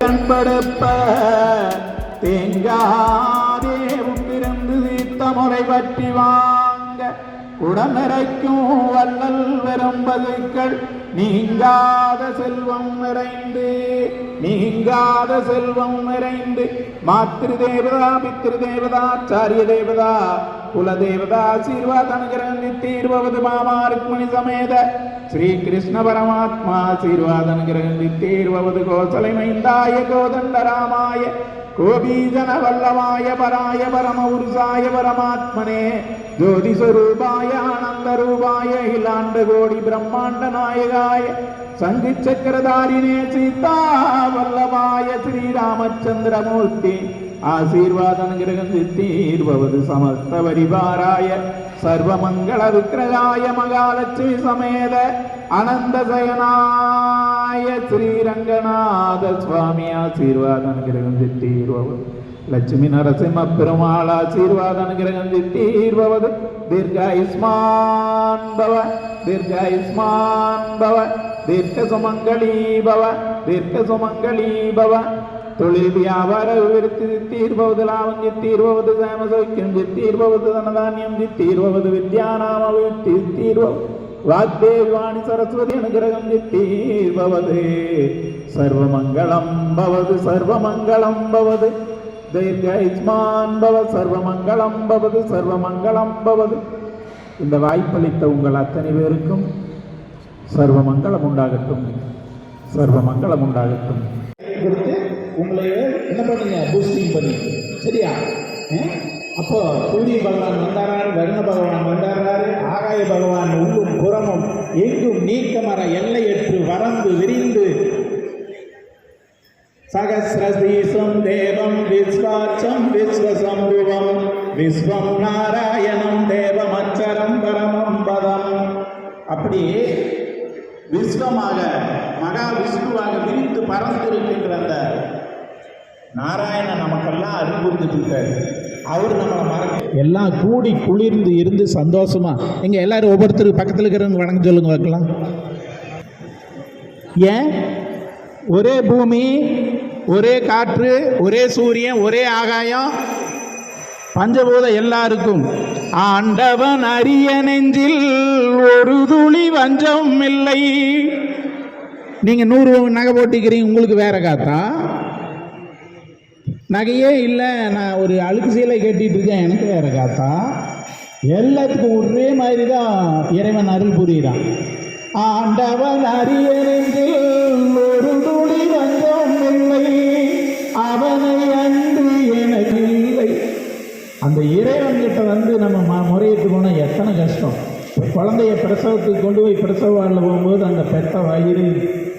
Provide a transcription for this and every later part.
கண்படுப்ப தேங்காதே உப்பிருந்து தீர்த்த முறை பற்றி வாங்க உடனரைக்கும் வள்ளல் வரும்பதுக்கள் நீங்காத செல்வம் நிறைந்து நீங்காத செல்வம் நிறைந்து மாத்திரு தேவதா பித்திரு தேவதா ஆச்சாரிய தேவதா குல தேவதா ஆசீர்வாத அனுகிரகம் தீர்வது மாமா ருக்மணி சமேத. ஸ்ரீ கிருஷ்ண பரமாத்மா ஆசீர்வாத அனுகிரகம் நித்தீர்வது கோசலை மைந்தாய கோதண்ட ராமாய கோபீஜன வல்லவாய பராய பரம உருசாய பரமாத்மனே ஜோதி ஆனந்த ரூபாய அகிலாண்ட கோடி பிரம்மாண்ட நாயகாய சங்கு சக்கரதாரினே சீதா வல்லவாய ஸ்ரீராமச்சந்திரமூர்த்தி ஆசீர்வாத அனுகிரகம் சித்தீர்பவது சமஸ்த பரிவாராய சர்வமங்கள விக்கிரகாய மகாலட்சுமி சமேத அனந்த சயனாய ஸ்ரீரங்கநாத சுவாமி ஆசீர்வாத அனுகிரகம் சித்தீர்பவது லட்சுமி நரசிம்ம பெருமாள் ஆசீர்வாத அனுகிரகம் சித்தீர்பவது தீர்காயுஸ்மான் பவ தீர்காயுஸ்மான் தொழில் வியாபார விவரித்து தீர்பவது லாபம் தீர்பவது சேம சௌக்கியம் தீர்பவது தனதானியம் தீர்பவது வித்யாநாம விருத்தி தீர்பவது வாக்தேவி வாணி சரஸ்வதி அனுகிரகம் தீர்பவது. சர்வமங்களம் பவது சர்வமங்களம் பவது தீர்காயுஷ்மான் பவ சர்வமங்களம் பவது சர்வமங்களம் பவது இந்த வாய்ப்பளித்த உங்கள் அத்தனை பேருக்கும் சர்வமங்கலம் உண்டாகட்டும். சர்வமங்கலம் உண்டாகட்டும். உங்களையே என்ன பண்ணுங்க? பூஸ்டிங் பண்ணி. சரியா? அப்போ சூரிய பகவான் வந்தாராரு வருண பகவான் வந்தாராரு ஆகாய பகவான் உள்ளும் புறமும் எங்கும் நீக்கமர எல்லையற்று வரந்து விரிந்து. சகசிரதீசம் தேவம் விஸ்வாச்சம் விஸ்வசம்புவம் விஸ்வம் நாராயணம் தேவமச்சரம் பரமம் பதம். அப்படி விஸ்வமாக மகா விஷ்ணுவாக விரித்து பறந்திருக்கின்ற அந்த நாராயணன் நமக்கெல்லாம் அறிவுறுந்துட்டு இருக்காரு அவர் நம்மளை மறக்க எல்லாம் கூடி குளிர்ந்து இருந்து சந்தோஷமா. எங்க எல்லாரும் ஒவ்வொருத்தருக்கு பக்கத்தில் இருக்கிறவங்க வணக்கம் சொல்லுங்க வைக்கலாம் ஏன்? ஒரே பூமி ஒரே காற்று ஒரே சூரியன் ஒரே ஆகாயம். பஞ்சபூத எல்லாருக்கும். ஆண்டவன் அரிய நெஞ்சில் ஒரு துளி வஞ்சம் இல்லை. நீங்க நூறு நகை போட்டிக்கிறீங்க உங்களுக்கு வேற காத்தா? நகையே இல்லை நான் ஒரு அழுக்கு சீலை கட்டிட்டு இருக்கேன். எனக்கு வேற காத்தா? எல்லாத்துக்கும் ஒரே மாதிரி தான் இறைவன் அருள் புரிகிறான் ஆண்டவன் அரிய ஒரு துளி வந்தோம் இல்லை. அவனை அன்று எனக்கு இல்லை. அந்த இறைவன் கிட்ட வந்து நம்ம ம முறையிட்டு போனால் எத்தனை கஷ்டம். குழந்தைய பிரசவத்துக்கு கொண்டு போய் பிரசவ வார்டில் போகும்போது அந்த பெத்த வயிறு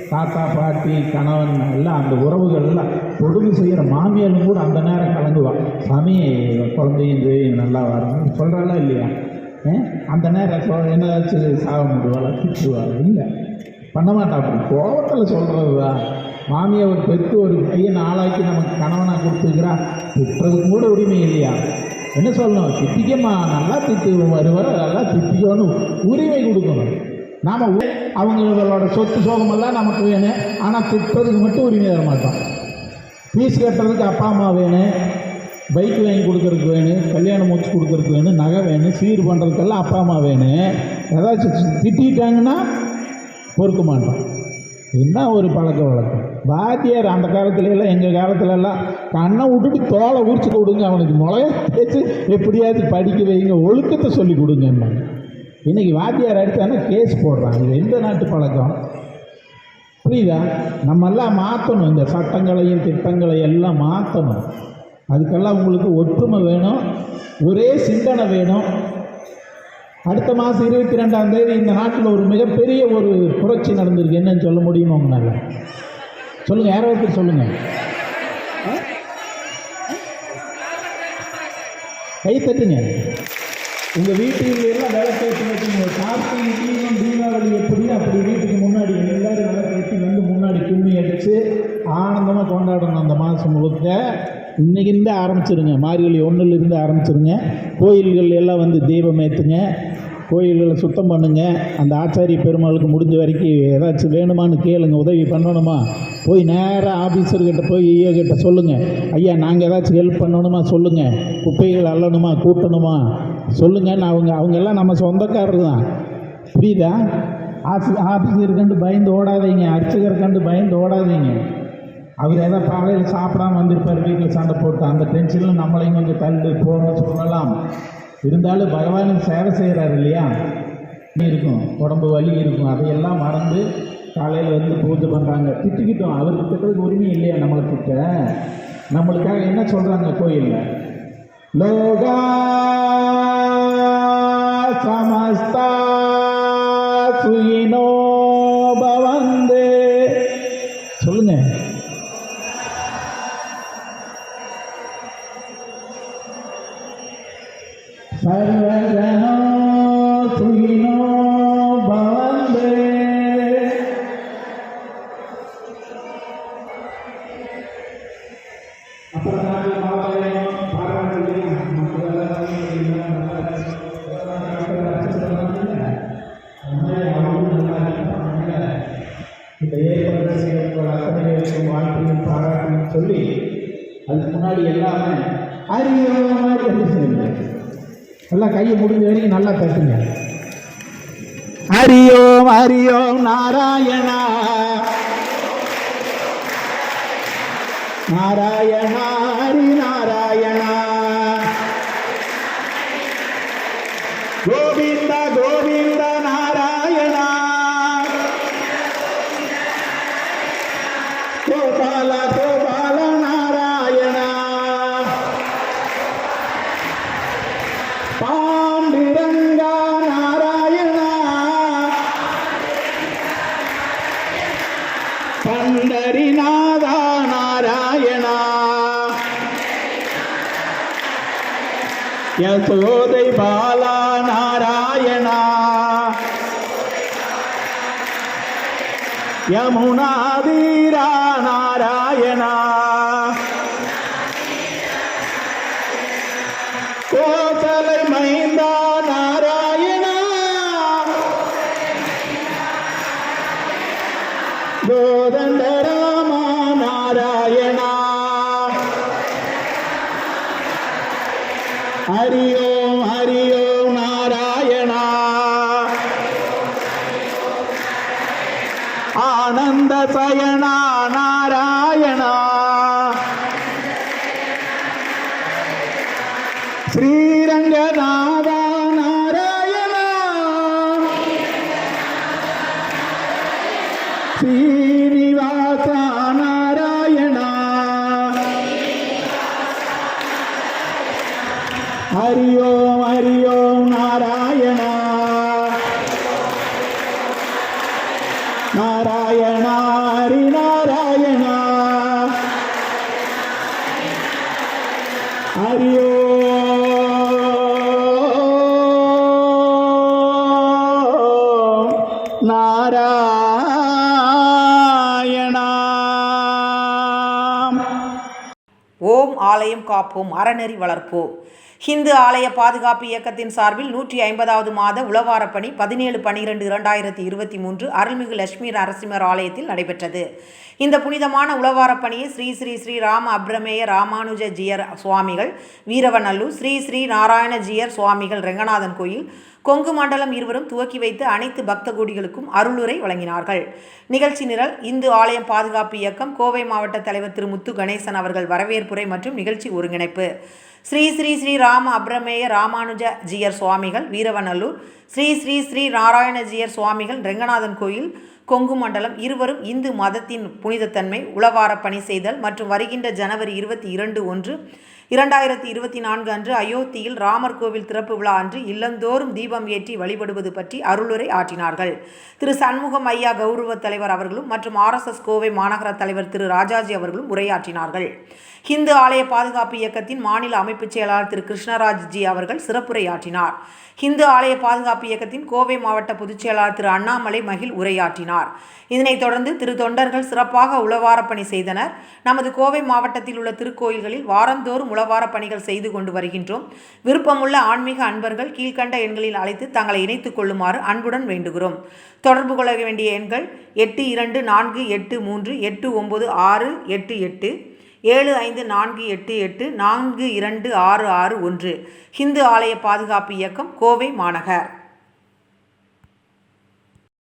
தாத்தா பாட்டி கணவன் எல்லாம் அந்த உறவுகள்லாம் எல்லாம் செய்கிற மாமியாரும் கூட அந்த நேரம் கலங்குவான் சாமி குழந்தையும் செய்யும் நல்லா வரணும் சொல்கிறாளா இல்லையா? அந்த நேரம் சொல் என்னதாச்சும் சாக முடிவாளா திட்டுவாள்? இல்லை. பண்ண மாட்டா கோபத்தில் சொல்கிறது தான் மாமியை ஒரு பெற்று ஒரு பையன் ஆளாக்கி நமக்கு கணவனாக கொடுத்துருக்குறா. திட்டுறதுக்கு கூட உரிமை இல்லையா? என்ன சொல்லணும்? திட்டிக்கம்மா. நல்லா திட்டு வருவார் நல்லா திட்டிக்கணும் உரிமை கொடுக்கணும். நாம் அவங்களோட சொத்து சோகமெல்லாம் நமக்கு வேணும் ஆனால் திட்டுறதுக்கு மட்டும் உரிமை தர மாட்டோம். ஃபீஸ் கட்டுறதுக்கு அப்பா அம்மா வேணும் பைக் வாங்கி கொடுக்கறதுக்கு வேணும் கல்யாணம் முடிச்சு கொடுக்கறதுக்கு வேணும் நகை வேணும் சீர் பண்ணுறதுக்கெல்லாம் அப்பா அம்மா வேணும் ஏதாச்சும் திட்டாங்கன்னா பொறுக்க மாட்டோம். என்ன ஒரு பழக்க வழக்கம். வாத்தியார் அந்த காலத்துல எல்லாம் எங்கள் காலத்துல எல்லாம் கண்ணை விட்டுட்டு தோலை உரிச்சு கொடுங்க அவனுக்கு முளைய தேய்ச்சி எப்படியாவது படிக்க வைங்க ஒழுக்கத்தை சொல்லி கொடுங்க இன்றைக்கி வாத்தியார் அடித்தானா கேஸ் போடுறாங்க? இது எந்த நாட்டு பழக்கம்? புரியுதா? நம்ம எல்லாம் மாற்றணும் இந்த சட்டங்களையும் திட்டங்களையும் எல்லாம் மாற்றணும் அதுக்கெல்லாம் உங்களுக்கு ஒற்றுமை வேணும். ஒரே சிந்தனை வேணும். அடுத்த மாதம் இருபத்தி ரெண்டாம் தேதி இந்த நாட்டில் ஒரு மிகப்பெரிய ஒரு புரட்சி நடந்திருக்கு. என்னன்னு சொல்ல முடியுமா உங்களால்? சொல்லுங்கள் யாரோ ஒருத்தர் சொல்லுங்கள் கை தட்டுங்க. உங்கள் வீட்டில் எல்லாம் விளக்கேற்றி வச்சுங்க கார்த்திகை தீபம் தீபாவளி எப்படி? அப்படி வீட்டுக்கு முன்னாடி எல்லாரும் விளக்கேற்றி வந்து முன்னாடி கும்மி அடித்து ஆனந்தமாக கொண்டாடணும் அந்த மாதம் முழுக்க. இன்னைக்கிருந்து ஆரம்பிச்சிருங்க. மார்கழி ஒன்றுலேருந்து ஆரம்பிச்சிருங்க. கோயில்கள் எல்லாம் வந்து தீபம் ஏற்றுங்க கோயில்களை சுத்தம் பண்ணுங்க. அந்த ஆச்சாரிய பெருமாளுக்கு முடிஞ்ச வரைக்கும் ஏதாச்சும் வேணுமான்னு கேளுங்க உதவி பண்ணணுமா? போய் நேராக ஆஃபீஸர்கிட்ட போய் ஐயோ கிட்ட சொல்லுங்கள் ஐயா நாங்கள் ஏதாச்சும் ஹெல்ப் பண்ணணுமா? சொல்லுங்கள் குப்பைகள் அள்ளணுமா? கூட்டணுமா? சொல்லுங்கன்னு அவங்க அவங்க எல்லாம் நம்ம சொந்தக்காரர் தான். புரியுதா? ஆஃபீஸ் ஆஃபீஸர் கண்டு பயந்து ஓடாதீங்க. அர்ச்சகர் கண்டு பயந்து ஓடாதீங்க. அவர் ஏதோ காலையில் சாப்பிடாம வந்திருப்பார். வீட்டில் சண்டை போட்டு அந்த டென்ஷனில் நம்மளையும் கொஞ்சம் தள்ளி போகணும்னு சொல்லலாம். இருந்தாலும் பகவானுக்கு சேவை செய்கிறாரு இல்லையா? இருக்கும்? உடம்பு வலி இருக்கும். அதையெல்லாம் மறந்து காலையில் வந்து பூஜை பண்ணுறாங்க திட்டிக்கிட்டோம். அவருக்கு திட்டுறதுக்கு உரிமை இல்லையா நம்மளை திட்ட? நம்மளுக்காக என்ன சொல்கிறாங்க கோயிலில்? லோகா சமஸ்தா சுயினோ பவந்து. சொல்லுங்க. இந்த ஏற்பாடு செய்யப்பட்ட அத்தனை வாழ்க்கையும் சொல்லி அதுக்கு முன்னாடி எல்லாமே அறியோ மாதிரி எப்படி கையை முடிஞ்ச வரைக்கும் நல்லா தட்டுங்க ஹரியோம் ஹரியோம் நாராயணா நாராயண யசோதை பாலா நாராயணா. யமுனாதீரா நாராயணா. கோசலை மைந்தா ஆனந்த சயனா நாராயண ஸ்ரீரங்கநாதா நாராயண ஸ்ரீனிவாச நாராயண ஹரி நாராயணாம் ஓம் ஆலயம் காப்போம் அறநெறி வளர்ப்போம். ஹிந்து ஆலய பாதுகாப்பு இயக்கத்தின் சார்பில் நூற்றி ஐம்பதாவது மாத உளவாரப்பணி பதினேழு பனிரெண்டு இரண்டாயிரத்தி இருபத்தி மூன்று அருள்மிகு லட்சுமி நரசிம்மர் ஆலயத்தில் நடைபெற்றது. இந்த புனிதமான உளவாரப் பணியை ஸ்ரீ ஸ்ரீ ஸ்ரீ ராம அப்ரமேய ராமானுஜ ஜியர் சுவாமிகள் வீரவநல்லூர் ஸ்ரீ ஸ்ரீ நாராயண ஜியர் சுவாமிகள் ரெங்கநாதன் கோயில் கொங்கு மண்டலம் இருவரும் துவக்கி வைத்து அனைத்து பக்த கோடிகளுக்கும் அருளுரை வழங்கினார்கள். நிகழ்ச்சி நிரல் இந்து ஆலயம் பாதுகாப்பு இயக்கம் கோவை மாவட்ட தலைவர் திரு முத்து கணேசன் அவர்கள் வரவேற்புரை மற்றும் நிகழ்ச்சி ஒருங்கிணைப்பு. ஸ்ரீ ஸ்ரீ ஸ்ரீ ராம அப்ரமேய ராமானுஜ ஜியர் சுவாமிகள் வீரவநல்லூர். ஸ்ரீ ஸ்ரீ ஸ்ரீ நாராயண ஜியர் சுவாமிகள் ரெங்கநாதன் கோயில் கொங்கு மண்டலம் இருவரும் இந்து மதத்தின் புனிதத்தன்மை உளவாரப் பணி செய்தல் மற்றும் வருகின்ற ஜனவரி இருபத்தி இரண்டு ஒன்று இரண்டாயிரத்தி இருபத்தி நான்கு அன்று அயோத்தியில் ராமர் கோவில் திறப்பு விழா அன்று இல்லந்தோறும் தீபம் ஏற்றி வழிபடுவது பற்றி அருளுரை ஆற்றினார்கள். திரு சண்முகம் ஐயா கௌரவ தலைவர் அவர்களும் மற்றும் ஆர்எஸ்எஸ் கோவை மாநகர தலைவர் திரு ராஜாஜி அவர்களும் உரையாற்றினார்கள். ஹிந்து ஆலய பாதுகாப்பு இயக்கத்தின் மாநில அமைப்புச் செயலாளர் திரு கிருஷ்ணராஜ் ஜி அவர்கள் சிறப்புரையாற்றினார். ஹிந்து ஆலய பாதுகாப்பு இயக்கத்தின் கோவை மாவட்ட பொதுச் செயலாளர் திரு அண்ணாமலை மகிழ் உரையாற்றினார். இதனைத் தொடர்ந்து திரு தொண்டர்கள் சிறப்பாக உளவாரப்பணி செய்தனர். நமது கோவை மாவட்டத்தில் உள்ள திருக்கோயில்களில் வாரந்தோறும் உளவார பணிகள் செய்து கொண்டு வருகின்றோம். விருப்பமுள்ள ஆன்மீக அன்பர்கள் கீழ்க்கண்ட எண்களில் அழைத்து தங்களை இணைத்துக் கொள்ளுமாறு அன்புடன் வேண்டுகிறோம். தொடர்பு கொள்ள வேண்டிய எண்கள் எட்டு இரண்டு நான்கு எட்டு மூன்று எட்டு ஒம்பது ஆறு எட்டு எட்டு ஏழு ஐந்து நான்கு எட்டு எட்டு நான்கு இரண்டு ஆறு ஆறு ஒன்று. ஹிந்து ஆலய பாதுகாப்பு இயக்கம் கோவை மாநகர்.